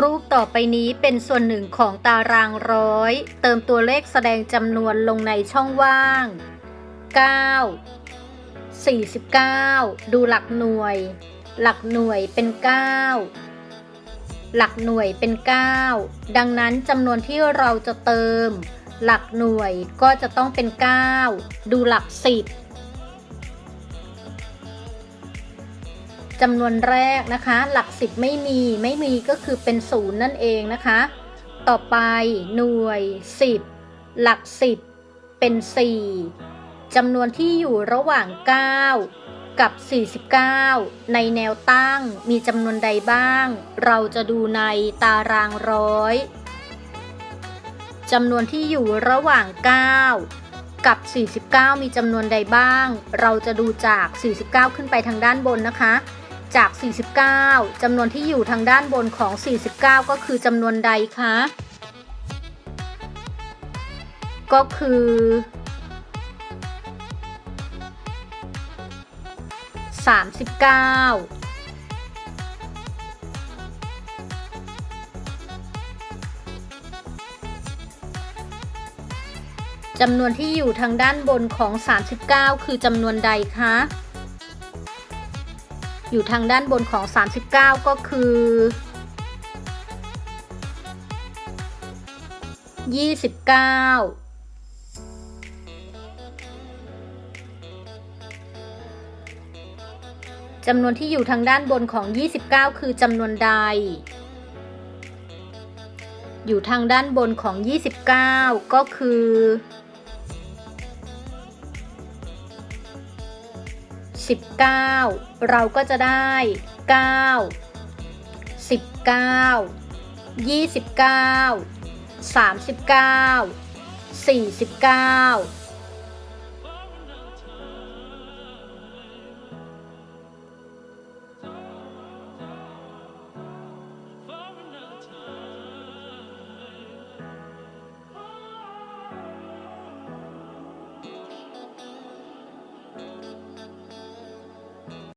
รูปต่อไปนี้เป็นส่วนหนึ่งของตารางร้อย เติมตัวเลขแสดงจำนวนลงในช่องว่าง 9 49 ดูหลักหน่วย หลักหน่วยเป็น 9 หลักหน่วยเป็น 9 ดังนั้นจำนวนที่เราจะเติม หลักหน่วยก็จะต้องเป็น 9 ดูหลัก 10 จำนวนแรกนะคะ หลัก10ไม่มีไม่มีก็คือเป็นศูนย์นั่นเองนะคะ ต่อไปหน่วย 10 หลัก10เป็น 4จำนวนที่อยู่ระหว่าง 9 กับ 49 ในแนวตั้งมีจำนวนใดบ้าง เราจะดูในตารางร้อยจำนวนที่อยู่ระหว่าง 9 กับ 49 มีจำนวนใดบ้าง เราจะดูจาก 49 ขึ้นไปทางด้านบนนะคะ จาก 49จำนวนที่อยู่ทางด้านบนของ 49 ก็คือจำนวนใดคะ ก็คือ 39จำนวนที่อยู่ทางด้านบนของ 39 คือจำนวนใดคะ อยู่ทางด้านบนของ 39 ก็คือ 29 จำนวนที่อยู่ทางด้านบนของ 29 คือจำนวนใด อยู่ทางด้านบนของ 29 ก็คือ 19 เราก็จะได้ 9 19 29 39 49